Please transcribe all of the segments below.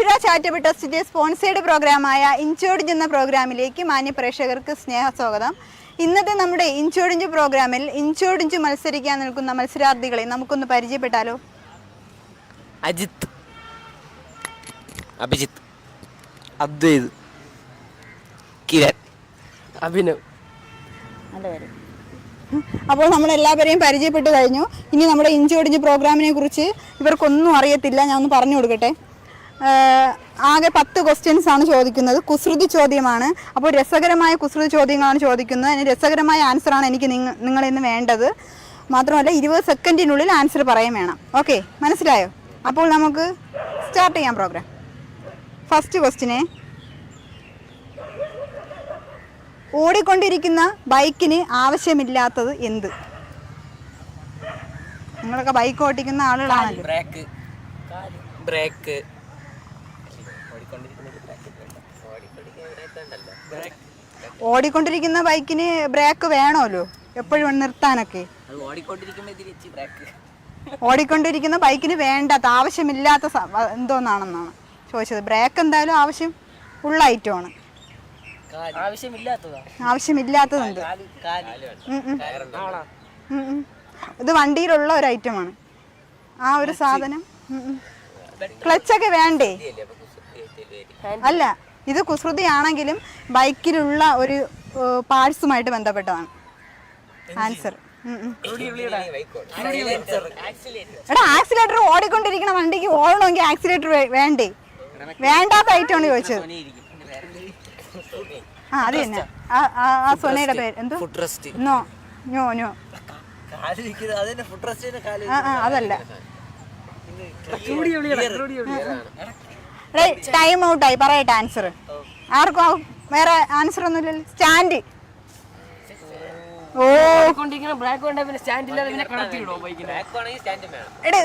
അക്ഷര ചാരിറ്റബിൾ ട്രസ്റ്റിന്റെ സ്പോൺസേഡ് പ്രോഗ്രാമായ ഇൻചോടിഞ്ച് എന്ന പ്രോഗ്രാമിലേക്ക് മാന്യ പ്രേക്ഷകർക്ക് സ്നേഹസ്വാഗതം. ഇന്നത്തെ നമ്മുടെ ഇൻചോടിഞ്ച് പ്രോഗ്രാമിൽ ഇൻചോടിഞ്ച് മത്സരിക്കാൻ നിൽക്കുന്ന മത്സരാർത്ഥികളെ നമുക്കൊന്ന് പരിചയപ്പെട്ടാലോ? അജിത്ത് അഭിജിത്ത്. അദ്വൈത്. കിരൺ. അഭിനവ്. അപ്പോൾ നമ്മൾ എല്ലാവരെയും പരിചയപ്പെട്ട് കഴിഞ്ഞു. ഇനി നമ്മുടെ ഇഞ്ചോടിഞ്ച് പ്രോഗ്രാമിനെ കുറിച്ച് ഇവർക്കൊന്നും അറിയത്തില്ല. ഞാൻ ഒന്ന് പറഞ്ഞു കൊടുക്കട്ടെ. ആകെ പത്ത് ക്വസ്റ്റ്യൻസ് ആണ് ചോദിക്കുന്നത്. കുസൃതി ചോദ്യമാണ്. അപ്പോൾ രസകരമായ കുസൃതി ചോദ്യങ്ങളാണ് ചോദിക്കുന്നത്. അതിന് രസകരമായ ആൻസർ ആണ് എനിക്ക് നിങ്ങൾ നിന്ന് വേണ്ടത്. മാത്രമല്ല ഇരുപത് സെക്കൻഡിനുള്ളിൽ ആൻസർ പറയാൻ വേണം. ഓക്കെ മനസ്സിലായോ? അപ്പോൾ നമുക്ക് സ്റ്റാർട്ട് ചെയ്യാം പ്രോഗ്രാം ഫസ്റ്റ് ക്വസ്റ്റിനെ ഓടിക്കൊണ്ടിരിക്കുന്ന ബൈക്കിന് ആവശ്യമില്ലാത്തത് എന്ത്? നിങ്ങളൊക്കെ ബൈക്ക് ഓടിക്കുന്ന ആളുകളാണല്ലോ. Brake brake. ഓടിക്കൊണ്ടിരിക്കുന്ന ബൈക്കിന് ബ്രേക്ക് വേണമല്ലോ? എപ്പോഴും നിർത്താനൊക്കെ. ഓടിക്കൊണ്ടിരിക്കുന്ന ബൈക്കിന് വേണ്ടാത്ത ആവശ്യമില്ലാത്ത എന്തോന്നാണെന്നാണ് ചോദിച്ചത്. ബ്രേക്ക് എന്തായാലും ആവശ്യം ഉള്ള ഐറ്റമാണ്. ആവശ്യമില്ലാത്തതാ. ആവശ്യമില്ലാത്തതുണ്ട്. ഇത് വണ്ടിയിലുള്ള ഒരു ഐറ്റമാണ്. ആ ഒരു സാധനം. ക്ലച്ചൊക്കെ വേണ്ടേ? അല്ല ഇത് കുസൃതി ആണെങ്കിലും ബൈക്കിലുള്ള ഒരു പാഴ്സുമായിട്ട് ബന്ധപ്പെട്ടതാണ്. ആൻസർ എടാ ആക്സിലേറ്റർ ഓടിക്കൊണ്ടിരിക്കുന്ന വണ്ടിക്ക് ഓടണമെങ്കിൽ ആക്സിലേറ്റർ വേണ്ടേ? വേണ്ടാത്ത ഐറ്റമാണ് ചോദിച്ചത്. ആ അത് തന്നെ. ആ- സൊനയുടെ പേര്. എന്തോ? നോ നോ അതല്ല. ടൈം ഔട്ടായി പറയട്ടെ ആൻസർ ആർക്കും വേറെ ആൻസർ ഒന്നുമില്ലല്ലോ. സ്റ്റാൻഡ് ഓ. സ്റ്റാൻഡ് വേണം. എടേ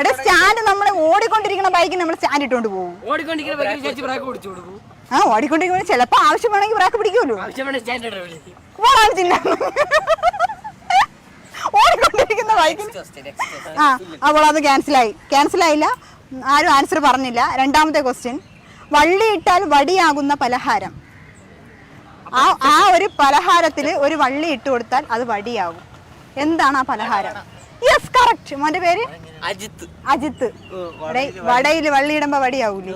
എടേ സ്റ്റാൻഡ് നമ്മൾ ഓടിക്കൊണ്ടിരിക്കുന്ന ബൈക്കിന് നമ്മൾ സ്റ്റാൻഡ് ഇട്ടുകൊണ്ട് പോകും ആ ഓടിക്കൊണ്ടിരിക്കുമ്പോൾ ചിലപ്പോ ആവശ്യം വേണമെങ്കിൽ ബ്രാക്ക് പിടിക്കുമല്ലോ ഓടിക്കൊണ്ടിരിക്കുന്ന ബൈക്കിന് ആ അപ്പോൾ അത് ക്യാൻസലായി ക്യാൻസലായില്ല ആരും ആൻസർ പറഞ്ഞില്ല. രണ്ടാമത്തെ ക്വസ്റ്റ്യൻ വള്ളിയിട്ടാൽ വടിയാകുന്ന പലഹാരം. ആ ആ ഒരു പലഹാരത്തിൽ ഒരു വള്ളി ഇട്ട് കൊടുത്താൽ അത് വടിയാകും. എന്താണ് ആ പലഹാരം? യെസ് കറക്റ്റ് മോന്റെ പേര്? അജിത്ത്. അജിത്ത്. വടയിൽ വള്ളി ഇടുമ്പോ വടിയാവൂലേ?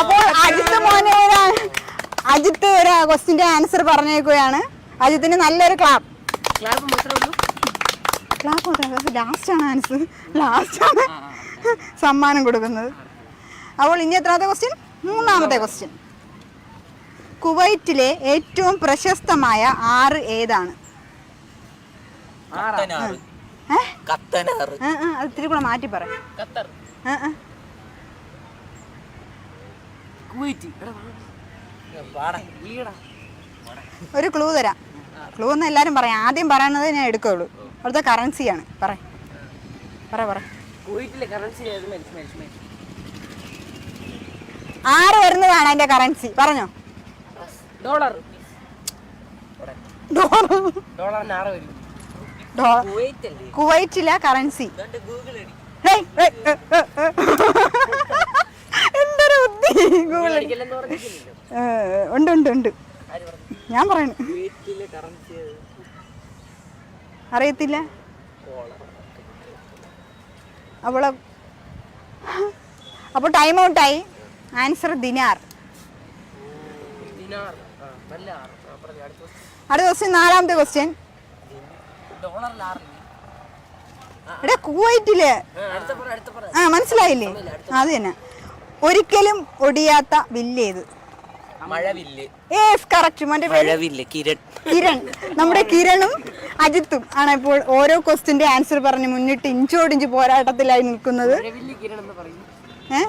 അപ്പോൾ അജിത്ത് മോനെ ഒരു അജിത്ത് ഒരു ക്വസ്റ്റിന്റെ ആൻസർ പറഞ്ഞേക്കുകയാണ്. അജിത്തിന് നല്ലൊരു ക്ലാപ്പ് ക്ലാപ്പ് മാത്രമേ ഉള്ളൂ? ക്ലാപ്പ് ലാസ്റ്റ് ആണ് ആൻസർ ലാസ്റ്റ് ആണ്. സമ്മാനം കൊടുക്കുന്നത്. അപ്പോൾ ഇനി എത്രാമത്തെ ക്വസ്റ്റ്യൻ മൂന്നാമത്തെ ക്വസ്റ്റ്യൻ കുവൈറ്റിലെ ഏറ്റവും പ്രശസ്തമായ ആറ് ഏതാണ്? ഇത്തിരി കൂടെ മാറ്റി ഒരു ക്ലൂ തരാം. ക്ലൂ എന്ന് എല്ലാവരും പറയാം. ആദ്യം പറയണത് ഞാൻ എടുക്കുള്ളൂ. അവിടുത്തെ കറൻസിയാണ് പറ. പറ പറ. കുവൈറ്റിലെ കറൻസി മരിച്ചു മരിച്ചു മരിച്ചു ആറ് വരുന്നതാണ് അതിന്റെ കറൻസി പറഞ്ഞോ. ഡോളർ ഡോളറിന് ആറ് വരും. കറൻസി. എന്തൊരു ബുദ്ധി ഗൂഗിൾ ഉണ്ട് ഉണ്ട് ഉണ്ട്. ഞാൻ പറയണു. അറിയത്തില്ല? അവളെ അപ്പോൾ ടൈം ഔട്ടായി ആൻസർ ദിനാർ. അടുത്ത ക്വസ്റ്റ്യൻ നാലാമത്തെ ക്വസ്റ്റ്യൻ എടാ കുവൈറ്റിൽ. ആ മനസ്സിലായില്ലേ? അത് തന്നെ. ഒരിക്കലും ഒടിയാത്ത വില്ലേത്. മഴവില്ല്. ഏസ് കറക്റ്റ് മോന്റെ പേര് മഴവില്ല് കിരൺ. കിരൺ. നമ്മുടെ കിരണും അജിത്തും ആണ് ഇപ്പോൾ ഓരോ ക്വസ്റ്റിന്റെ ആൻസർ പറഞ്ഞ് മുന്നിട്ട് ഇഞ്ചോടിഞ്ച് പോരാട്ടത്തിലായി നിൽക്കുന്നത്. ഏ?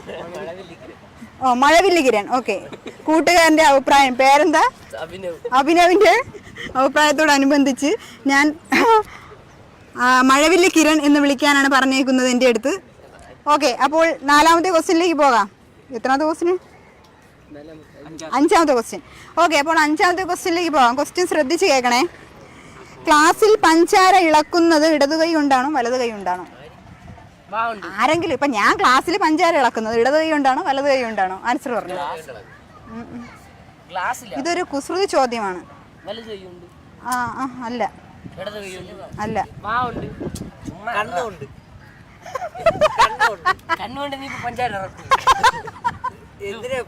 ഓ മഴവില്ല് കിരൺ. ഓക്കെ. കൂട്ടുകാരന്റെ അഭിപ്രായം. പേരെന്താ? അഭിനവ്. അഭിനവിന്റെ അഭിപ്രായത്തോടനുബന്ധിച്ച് ഞാൻ ആ, മഴവില്ല് കിരൺ എന്ന് വിളിക്കാനാണ് പറഞ്ഞേക്കുന്നത് എന്റെ അടുത്ത്. ഓക്കെ അപ്പോൾ നാലാമത്തെ ക്വസ്റ്റ്യനിലേക്ക് പോകാം. എത്രാമത്തെ ക്വസ്റ്റ്യൻ അഞ്ചാമത്തെ ക്വസ്റ്റ്യൻ ഓക്കെ അപ്പോൾ അഞ്ചാമത്തെ ക്വസ്റ്റ്യനിലേക്ക് പോകാം. ക്വസ്റ്റ്യൻ ശ്രദ്ധിച്ച് കേൾക്കണേ. ക്ലാസ്സിൽ പഞ്ചാര ഇളക്കുന്നത് ഇടതു കൈ കൊണ്ടാണോ വലതു കൈ കൊണ്ടാണോ? വാ ഉണ്ട് ആരെങ്കിലും ഇപ്പൊ ഞാൻ ക്ലാസ്സിൽ പഞ്ചാര ഇളക്കുന്നത് ഇടത് കൈ കൊണ്ടാണോ വലത് കൈ കൊണ്ടാണോ? ആൻസർ പറഞ്ഞു. ഇതൊരു കുസൃതി ചോദ്യമാണ്. ആ ആ അല്ല. അല്ല. വാ ഉണ്ട് കണ്ണുണ്ട് കണ്ണുകൊണ്ട് നീ പഞ്ചാര എന്തിനാ?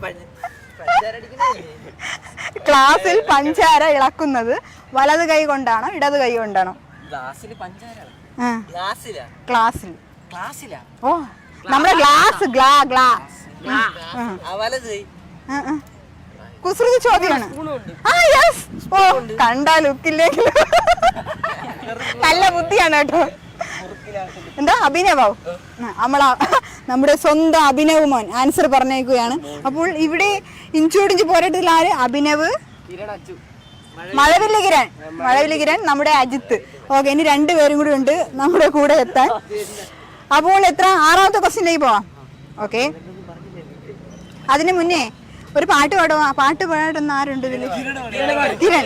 ക്ലാസ്സിൽ പഞ്ചാര ഇളക്കുന്നത് വലത് കൈ കൊണ്ടാണോ ഇടത് കൈ കൊണ്ടാണോ? ക്ലാസ്സിൽ. ഓ നമ്മുടെ ഗ്ലാസ് ഗ്ലാ ഗ്ലാ. കുസൃതി ചോദ്യമാണ്. ആ യെസ് ഓ കണ്ടാ ലുക്കില്ലെങ്കിലും. നല്ല ബുദ്ധിയാണ് കേട്ടോ. എന്താ? അഭിനവോ. നമ്മള നമ്മുടെ സ്വന്തം അഭിനവ് മോൻ ആൻസർ പറഞ്ഞേക്കുകയാണ്. അപ്പോൾ ഇവിടെ ഇഞ്ചോടിഞ്ച് പോരാട്ടത്തിൽ ആര്? അഭിനവ്. മഴവില്ല കിരൺ. മഴവില്ല കിരൺ നമ്മുടെ അജിത്ത്. ഓക്കെ ഇനി രണ്ടുപേരും കൂടി ഉണ്ട് നമ്മുടെ കൂടെ എത്താൻ. അപ്പോൾ എത്ര? ആറാമത്തെ ക്വസ്റ്റ്യനിലേക്ക് പോവാം. ഓക്കെ. അതിനു മുന്നേ ഒരു പാട്ട് പാടുക പാട്ട് പാടുന്ന ആരുണ്ട് ഇതിൽ? കിരൺ.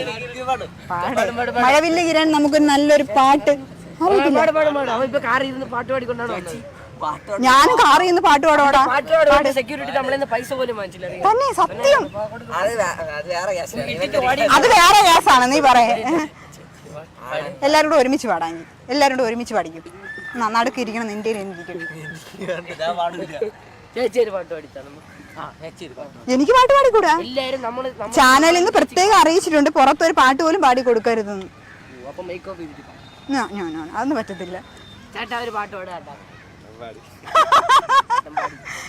മഴവില്ല കിരൺ നമുക്കൊരു നല്ലൊരു പാട്ട്. അറിയത്തില്ല. ഞാനും കാറിൽ നിന്ന് പാട്ട് പാടോടാ സെക്യൂരിറ്റി നമ്മളിന്ന് പൈസ പോലും വാങ്ങിച്ചില്ല. തന്നെ സത്യം. അത് വേറെ ഗ്യാസാണ് അത് വേറെ കേസാണ് നീ പറയേ. എല്ലാരും കൂടെ ഒരുമിച്ച് പാടാൻ എല്ലാരും കൂടെ ഒരുമിച്ച് പാടിക്കും. നന്നാടൊക്കെ ഇരിക്കണം നിന്റെ എനിക്ക് പാട്ട് പാടിക്കൂടാ? ചാനലിൽ നിന്ന് പ്രത്യേകം അറിയിച്ചിട്ടുണ്ട്. പുറത്തൊരു പാട്ട് പോലും പാടി കൊടുക്കരുതെന്ന്. അതൊന്നും പറ്റത്തില്ല. ചേട്ടാ ഒരു പാട്ട് പാടാ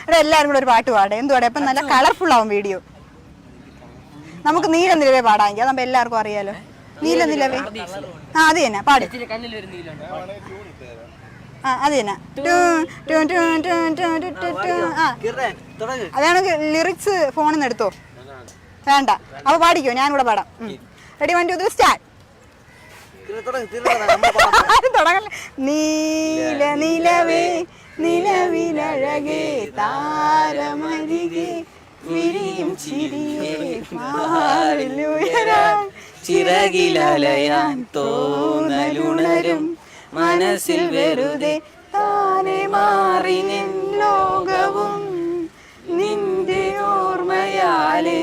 എടാ എല്ലാവരും കൂടെ ഒരു പാട്ട് പാടേ. എന്തുവാടെ അപ്പം നല്ല കളർഫുൾ ആവും വീഡിയോ. നമുക്ക് നീല നിലവേ പാടാമെങ്കിൽ അതാകുമ്പോൾ എല്ലാവർക്കും അറിയാലോ. നീല നിലവേ. ആ അത് തന്നെ. പാടി. ആ അത് തന്നെ. ടു, ടു, ടു, ടു, ടു, ടു, ടു, ടു. ആ. കിരൺ, തുടങ്ങ്. അതാണ് ലിറിക്സ് ഫോണിൽ നിന്ന് എടുത്തോ. വേണ്ട. അപ്പൊ പാടിക്കോ? ഞാൻ കൂടെ പാടാം. Ready one two start Kiran, തുടങ്ങ്, Kiran തുടങ്ങ്. നമ്മ പാടാം. തുടങ്ങല്ലേ. നീല നിലവേ നിലവിലഴകേ താരമരികെ വിരിയും ചിരിയേ മാറിലുയരാൻ ചിറകിലലയാൻ തോന്നലുണരും മനസ്സിൽ വെറുതെ താനെ മാറി നിൻ ലോകവും നിന്റെ ഓർമ്മയാലേ.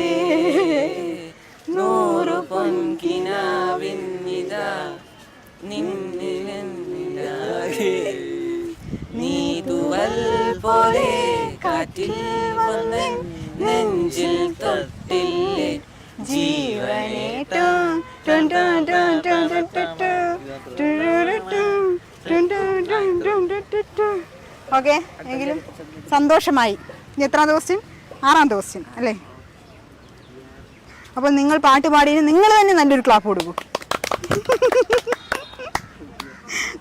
നിന്നിലാകെ നീ തുവൽ പോലെ കാറ്റിൽ വന്ന് നെഞ്ചിൽ തൊട്ടില്ലേ ജീവനെ ഓക്കെ എങ്കിലും സന്തോഷമായി ഇനി എത്രാം ദിവസം ആറാം ദിവസം അല്ലേ അപ്പോൾ നിങ്ങൾ പാട്ട് പാടിയതിന് നിങ്ങൾ തന്നെ നല്ലൊരു ക്ലാപ്പ് കൊടുക്കൂ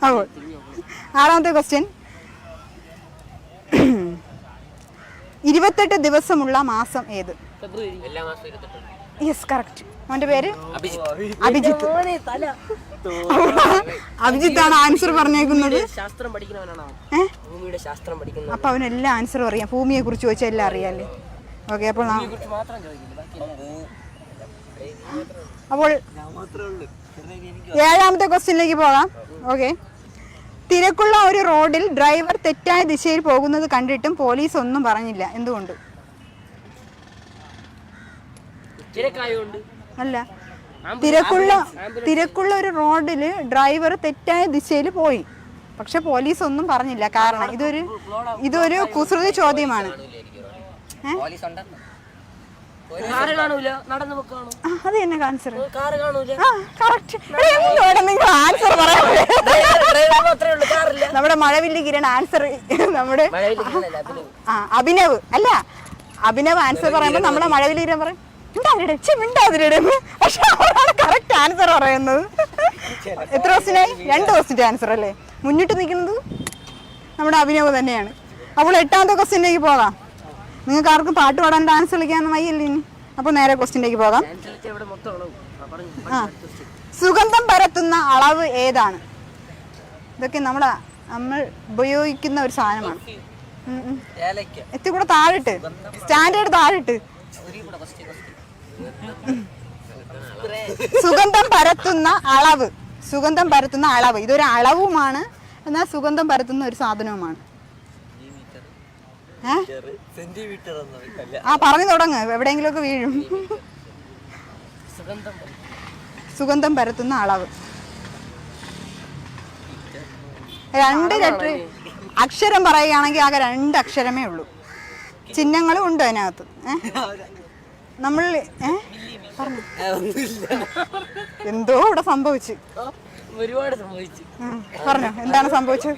അപ്പോൾ ആറാമത്തെ ക്വസ്റ്റ്യൻ ഇരുപത്തെട്ട് ദിവസമുള്ള മാസം ഏത്? യെസ് കറക്റ്റ് അവന്റെ പേര്? അഭിജിത്ത്. അഭിജിത്ത്. ആണ് ആൻസർ പറഞ്ഞേക്കുന്നത്. ശാസ്ത്രം പഠിക്കുന്നവനാണ്? അവൻ ഭൂമിയുടെ ശാസ്ത്രം പഠിക്കുന്ന അപ്പൊ അവന് എല്ലാ ആൻസറും അറിയാം. ഭൂമിയെ കുറിച്ച് ചോദിച്ചാൽ എല്ലാം അറിയാല്ലേ? ഓക്കെ അപ്പോൾ നാ- കുറിച്ച് മാത്രം ചോദിക്കില്ല അപ്പോൾ ഏഴാമത്തെ ക്വസ്റ്റ്യനിലേക്ക് പോകാം. ഓക്കെ. തിരക്കുള്ള ഒരു റോഡിൽ ഡ്രൈവർ തെറ്റായ ദിശയിൽ പോകുന്നത് കണ്ടിട്ടും പോലീസ് ഒന്നും പറഞ്ഞില്ല. എന്തുകൊണ്ട്? അല്ല. തിരക്കുള്ള തിരക്കുള്ള ഒരു റോഡിൽ ഡ്രൈവർ തെറ്റായ ദിശയിൽ പോയി. പക്ഷെ പോലീസ് ഒന്നും പറഞ്ഞില്ല. കാരണം ഇതൊരു ഇതൊരു കുസൃതി ചോദ്യമാണ്. ഏ? അത് തന്നെ ആൻസർ നിങ്ങൾ പറയാൻ നമ്മുടെ മഴവില്ല് കിരൺ ആൻസർ നമ്മുടെ അഭിനവ്? അല്ല അഭിനവ് ആൻസർ പറയുമ്പോ നമ്മുടെ മഴവില്ല് കിരൺ പറയും മിണ്ടാതിരിടെ, ഛെ, മിണ്ടാതിരിടെ എന്ന്." പക്ഷെ അവരാണ് കറക്റ്റ് ആൻസർ പറയുന്നത്. എത്ര ദിവസത്തിനായി രണ്ട് ദിവസത്തിന്റെ ആൻസർ അല്ലേ? മുന്നിട്ട് നിൽക്കുന്നത് നമ്മുടെ അഭിനവ് തന്നെയാണ്. അപ്പോൾ എട്ടാമത്തെ ക്വസ്റ്റിനിലേക്ക് പോകാം. നിങ്ങൾക്ക് ആർക്കും പാട്ട് പാടാൻ ഡാൻസ് കളിക്കാനൊന്നും വയ്യല്ലേ ഇനി? അപ്പോൾ നേരെ ക്വസ്റ്റിനിലേക്ക് പോകാം. ആ, സുഗന്ധം പരത്തുന്ന അളവ് ഏതാണ്? ഇതൊക്കെ നമ്മുടെ നമ്മൾ ഉപയോഗിക്കുന്ന ഒരു സാധനമാണ്. എത്തി കൂടെ താഴിട്ട്. സ്റ്റാൻഡേർഡ് താഴിട്ട്. സുഗന്ധം പരത്തുന്ന അളവ്. സുഗന്ധം പരത്തുന്ന അളവ്. ഇതൊരു അളവുമാണ്. എന്നാൽ സുഗന്ധം പരത്തുന്ന ഒരു സാധനവുമാണ്. ആ പറഞ്ഞു തുടങ്ങ്. എവിടെയെങ്കിലുമൊക്കെ വീഴും. സുഗന്ധം സുഗന്ധം പരത്തുന്ന അളവ്. രണ്ട് ലെറ്റർ അക്ഷരം പറയുകയാണെങ്കിൽ ആകെ രണ്ട് അക്ഷരമേ ഉള്ളൂ. ചിഹ്നങ്ങളും ഉണ്ട് അതിനകത്ത്. നമ്മൾ പറഞ്ഞു. എന്തോ ഇവിടെ സംഭവിച്ചു. ഒരുപാട് സംഭവിച്ചു. പറഞ്ഞോ. എന്താണ് സംഭവിച്ചത്?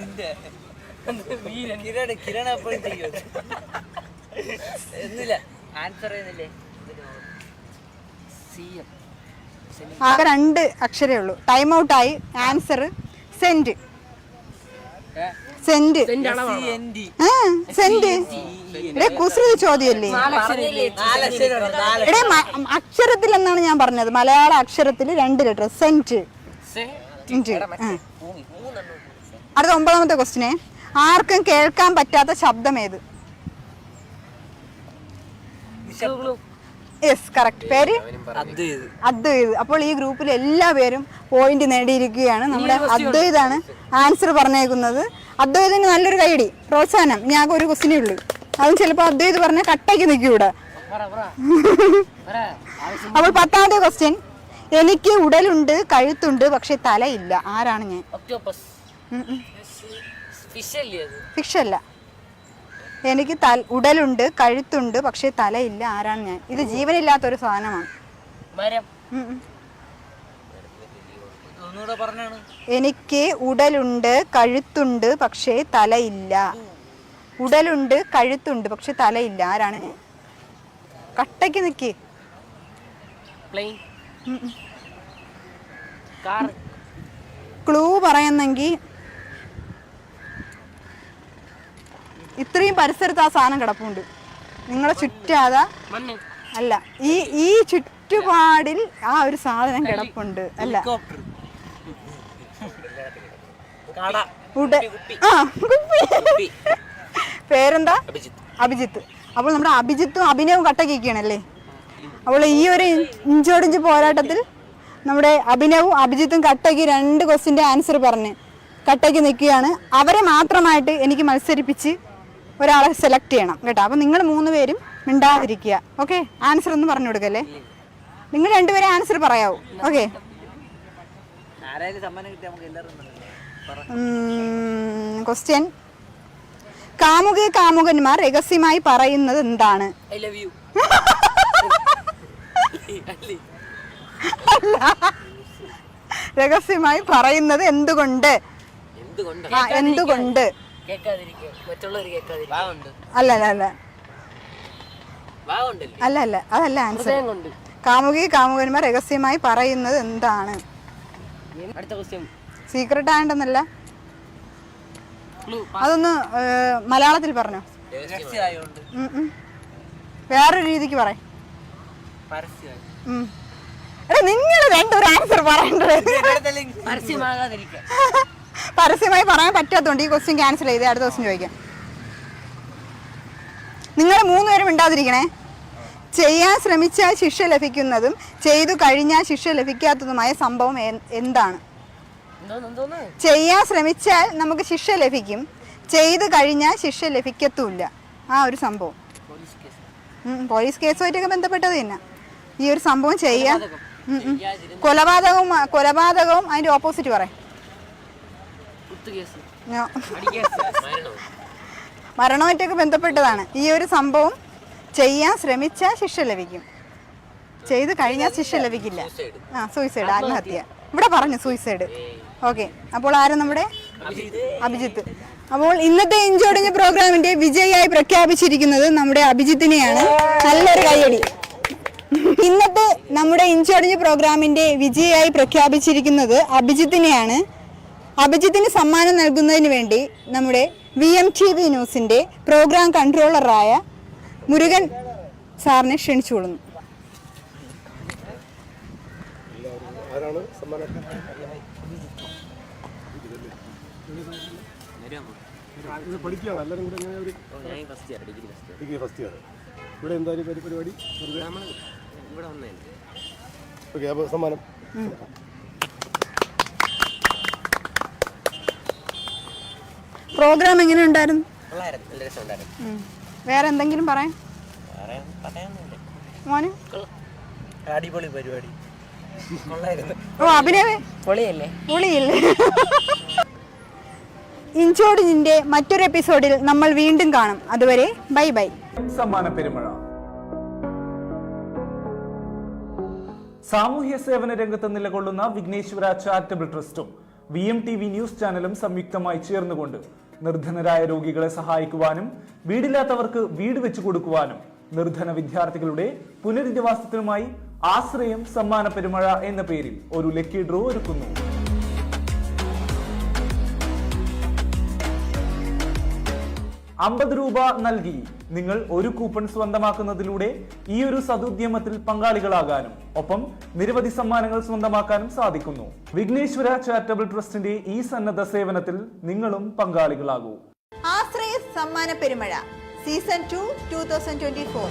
നിന്റെ വീരൻ കിരൺ കിരൺ എപ്പോഴും ചെയ്യും? എന്നില്ല. ആൻസർ ചെയ്യുന്നില്ലേ? സി എം ആകെ രണ്ട് അക്ഷരേ ഉള്ളൂ. ടൈം ഔട്ട് ആയി. ആൻസർ സെന്റ് സെന്റ് ആ സെന്റ് ഇവിടെ കുസൃതി ചോദ്യമല്ലേ? ഇവിടെ അക്ഷരത്തിൽ എന്നാണ് ഞാൻ പറഞ്ഞത്. മലയാള അക്ഷരത്തിൽ രണ്ട് ലെറ്റർ സെന്റ്. അടുത്ത ഒമ്പതാമത്തെ ക്വസ്റ്റിനെ ആർക്കും കേൾക്കാൻ പറ്റാത്ത ശബ്ദം ഏത് യെസ് കറക്റ്റ് പേര്? അദ്വൈത്. അപ്പോൾ ഈ ഗ്രൂപ്പിൽ എല്ലാ പേരും പോയിന്റ് നേടിയിരിക്കുകയാണ്. നമ്മുടെ അദ്വൈതാണ് ആൻസർ പറഞ്ഞേക്കുന്നത്. അദ്വൈതിന് നല്ലൊരു കൈയടി. പ്രോത്സാഹനം ഞാൻ ഒരു ക്വസ്റ്റിനേ ഉള്ളൂ. അതും ചിലപ്പോൾ അദ്വൈത് പറഞ്ഞ കട്ടയ്ക്ക് നിൽക്കൂടെ. അപ്പോൾ പത്താമത്തെ ക്വസ്റ്റ്യൻ എനിക്ക് ഉടലുണ്ട് കഴുത്തുണ്ട് പക്ഷെ തലയില്ല. ആരാണ് ഞാൻ? ഒക്ടോപ്പസ് ഫിഷ് അല്ലേ അല്ല എനിക്ക് തൽ ഉടലുണ്ട് കഴുത്തുണ്ട് പക്ഷെ തലയില്ല ആരാണ് ഞാൻ? ഇത് സാധനമാണ്. ഉം ഉം. പറഞ്ഞാണ്. എനിക്ക് ഉടലുണ്ട് കഴുത്തുണ്ട് പക്ഷേ തലയില്ല. ഉടലുണ്ട് കഴുത്തുണ്ട് പക്ഷെ തലയില്ല ആരാണ് ഞാൻ? കട്ടയ്ക്ക് നിൽക്കി ക്ലൂ പറയുന്നെങ്കിൽ ഇത്രയും പരിസരത്ത് ആ സാധനം കിടപ്പുണ്ട്. നിങ്ങളെ ചുറ്റാതെ അല്ല ഈ ഈ ചുറ്റുപാടിൽ ആ ഒരു സാധനം കിടപ്പുണ്ട്. അല്ല. ആ കുപ്പി. പേരെന്താ? അഭിജിത്ത്. അപ്പോൾ നമ്മുടെ അഭിജിത്തും അഭിനവും കട്ടക്കിരിക്കുകയാണല്ലേ അപ്പോൾ ഈ ഒരു ഇഞ്ചോടിഞ്ച് പോരാട്ടത്തിൽ നമ്മുടെ അഭിനവും അഭിജിത്തും കട്ടയ്ക്ക് രണ്ട് ക്വസ്റ്റിന്റെ ആൻസർ പറഞ്ഞ് കട്ടയ്ക്ക് നിൽക്കുകയാണ്. അവരെ മാത്രമായിട്ട് എനിക്ക് മത്സരിപ്പിച്ച് ഒരാളെ സെലക്ട് ചെയ്യണം കേട്ടോ. അപ്പോൾ നിങ്ങൾ മൂന്ന് പേരും മിണ്ടാതിരിക്കുക. ഓക്കെ ആൻസർ ഒന്ന് പറഞ്ഞു കൊടുക്കല്ലേ? നിങ്ങൾ രണ്ടുപേരും ആൻസർ പറയാവൂ. ഓക്കെ ക്വസ്റ്റ്യൻ കാമുക കാമുകന്മാർ രഹസ്യമായി പറയുന്നത് എന്താണ്? രഹസ്യമായി പറയുന്നത് എന്തുകൊണ്ട്? എന്തുകൊണ്ട്? മറ്റുള്ളവർ അല്ല അല്ല അല്ല. അല്ല അല്ല. അതല്ല ആൻസർ ഹൃദയം കൊണ്ട് കാമുകി കാമുകന്മാർ രഹസ്യമായി പറയുന്നത് എന്താണ്? അടുത്ത ക്വസ്റ്റ്യൻ സീക്രട്ട് ആയണ്ടെന്നല്ല. ക്ലൂ അതൊന്ന് ഏ, മലയാളത്തിൽ പറഞ്ഞോ. രഹസ്യമായോണ്ട്. ഉം, ഉം. വേറൊരു രീതിക്ക് പറ. പരസ്യമായി. എടാ നിങ്ങൾ രണ്ടൊരു ആൻസർ പറയണ്ടത്. പരസ്യമായി പറയാൻ പറ്റാത്തതുകൊണ്ട് ഈ ക്വസ്റ്റ്യൻ ക്യാൻസൽ ചെയ്ത്. അടുത്ത ദിവസം ചോദിക്കാം. നിങ്ങൾ മൂന്നുപേരും ഉണ്ടാതിരിക്കണേ ചെയ്യാൻ ശ്രമിച്ചാൽ ശിക്ഷ ലഭിക്കുന്നതും ചെയ്തു കഴിഞ്ഞാൽ ശിക്ഷ ലഭിക്കാത്തതുമായ സംഭവം എന്താണ്? ചെയ്യാൻ ശ്രമിച്ചാൽ നമുക്ക് ശിക്ഷ ലഭിക്കും. ചെയ്തു കഴിഞ്ഞാൽ ശിക്ഷ ലഭിക്കത്തുമില്ല. ആ ഒരു സംഭവം. പോലീസ് കേസുമായിട്ടൊക്കെ ബന്ധപ്പെട്ടത് തന്നെ. ഈ ഒരു സംഭവം ചെയ്യാൻ കൊലപാതകവും കൊലപാതകവും അതിന്റെ ഓപ്പോസിറ്റ് പറയാം മരണമായിട്ടൊക്കെ ബന്ധപ്പെട്ടതാണ്. ഈ ഒരു സംഭവം ചെയ്യാൻ ശ്രമിച്ചാൽ ശിക്ഷ ലഭിക്കും. ചെയ്ത് കഴിഞ്ഞാൽ ശിക്ഷ ലഭിക്കില്ല. ആ സൂയിസൈഡ് ആത്മഹത്യ. ഇവിടെ പറഞ്ഞു സൂയിസൈഡ് ഓക്കെ. അപ്പോൾ ആരും നമ്മുടെ? അഭിജിത്ത്. അപ്പോൾ ഇന്നത്തെ എഞ്ചോടിഞ്ഞ പ്രോഗ്രാമിന്റെ വിജയായി പ്രഖ്യാപിച്ചിരിക്കുന്നത് നമ്മുടെ അഭിജിത്തിനെയാണ്. നല്ലൊരു കൈയടി ഇന്നത്തെ നമ്മുടെ ഇഞ്ചോടിഞ്ഞ പ്രോഗ്രാമിന്റെ വിജയായി പ്രഖ്യാപിച്ചിരിക്കുന്നത് അഭിജിത്തിനെയാണ്. അഭിജിത്തിന് സമ്മാനം നൽകുന്നതിന് വേണ്ടി നമ്മുടെ വി എം ടി വി ന്യൂസിന്റെ പ്രോഗ്രാം കൺട്രോളറായ മുരുകൻ സാറിനെ ക്ഷണിച്ചുകൊള്ളുന്നു ഇത് പഠിക്കുകയാണ് എല്ലാവരും കൂടെ ഒരു ഞാൻ first year degree first year. ഇവിടെ എന്തായാലും പരിപാടി ഇവിടെ സമ്മാനം. പ്രോഗ്രാം എങ്ങനെ ഉണ്ടായിരുന്നു? നല്ല രസമുണ്ടായിരുന്നു. വേറെ എന്തെങ്കിലും പറയാം വേറെ പറയാനൊന്നുമില്ല. മോന്? അടിപൊളി പരിപാടി. കൊള്ളായിരുന്നു. ഓ അഭിനവേ പൊളിയല്ലേ? പുളിയില്ലേ? ഇഞ്ചോടിഞ്ഞിന്റെ മറ്റൊരു എപ്പിസോഡിൽ നമ്മൾ വീണ്ടും കാണും. അതുവരെ ബൈ ബൈ. സമ്മാന പെരുമഴ. സാമൂഹ്യ സേവന രംഗത്ത് നിലകൊള്ളുന്ന Vighneshwara charitable ട്രസ്റ്റും V M T V news ചാനലും സംയുക്തമായി ചേർന്നുകൊണ്ട് നിർധനരായ രോഗികളെ സഹായിക്കുവാനും വീടില്ലാത്തവർക്ക് വീട് വെച്ചു കൊടുക്കുവാനും നിർധന വിദ്യാർത്ഥികളുടെ പുനരധിവാസത്തിനുമായി ആശ്രയം സമ്മാന പെരുമഴ എന്ന പേരിൽ ഒരു ലക്കി ഡ്രോ ഒരുക്കുന്നു. അമ്പത് രൂപ നൽകി. നിങ്ങൾ ഒരു കൂപ്പൺ സ്വന്തമാക്കുന്നതിലൂടെ ഈ ഒരു സതുദ്യമത്തിൽ പങ്കാളികളാകാനും ഒപ്പം നിരവധി സമ്മാനങ്ങൾ സ്വന്തമാക്കാനും സാധിക്കുന്നു. വിഘ്നേശ്വര ചാരിറ്റബിൾ ട്രസ്റ്റിന്റെ ഈ സന്നദ്ധ സേവനത്തിൽ നിങ്ങളും പങ്കാളികളാകൂ. Ashraya Sammana Perumazha. Season two two thousand twenty four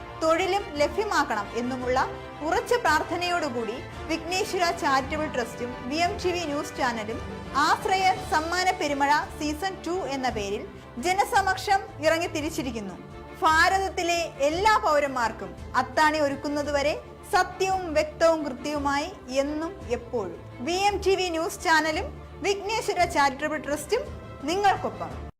തൊഴിലും ലഭ്യമാക്കണം എന്നുമുള്ള ഉറച്ച പ്രാർത്ഥനയോടുകൂടി Vighneshwara charitable ട്രസ്റ്റും V M T V news ചാനലും ആശ്രയ സമ്മാന പെരുമഴ സീസൺ ടു എന്ന പേരിൽ ജനസമക്ഷം ഇറങ്ങി തിരിച്ചിരിക്കുന്നു. ഭാരതത്തിലെ എല്ലാ പൗരന്മാർക്കും അത്താണി ഒരുക്കുന്നതുവരെ സത്യവും വ്യക്തവും കൃത്യവുമായി എന്നും എപ്പോഴും. V M T V news ചാനലും വിഘ്നേശ്വര ചാരിറ്റബിൾ ട്രസ്റ്റും നിങ്ങൾക്കൊപ്പം.